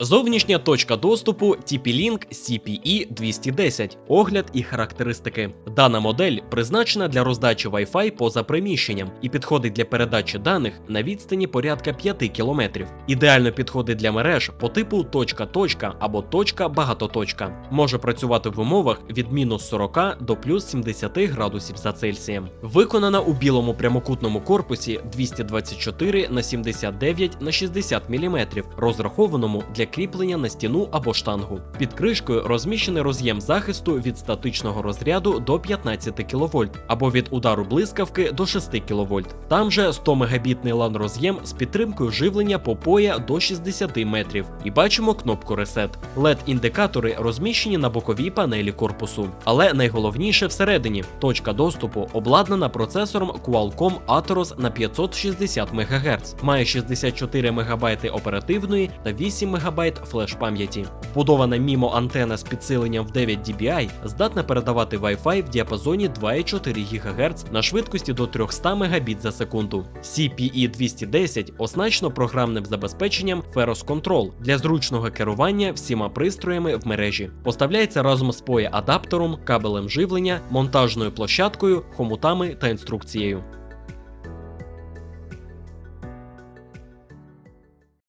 Зовнішня точка доступу TP-Link CPE 210. Огляд і характеристики. Дана модель призначена для роздачі Wi-Fi поза приміщенням і підходить для передачі даних на відстані порядка 5 км. Ідеально підходить для мереж по типу точка-точка або точка-багатоточка. Може працювати в умовах від мінус 40 до плюс 70 градусів за Цельсієм. Виконана у білому прямокутному корпусі 224 на 79 на 60 мм, розрахованому для кріплення на стіну або штангу. Під кришкою розміщений роз'єм захисту від статичного розряду до 15 кВт або від удару блискавки до 6 кВт. Там же 100 мегабітний LAN роз'єм з підтримкою живлення по поя до 60 метрів. І бачимо кнопку Reset. LED-індикатори розміщені на боковій панелі корпусу. Але найголовніше всередині точка доступу обладнана процесором Qualcomm Atheros на 560 МГц, має 64 МБ оперативної та 8 МБ флеш-пам'яті. Вбудована мімо антена з підсиленням в 9 dBi здатна передавати Wi-Fi в діапазоні 2,4 ГГц на швидкості до 300 Мбіт за секунду. CPE 210 оснащено програмним забезпеченням Ferros Control для зручного керування всіма пристроями в мережі. Поставляється разом з POE адаптером, кабелем живлення, монтажною площадкою, хомутами та інструкцією.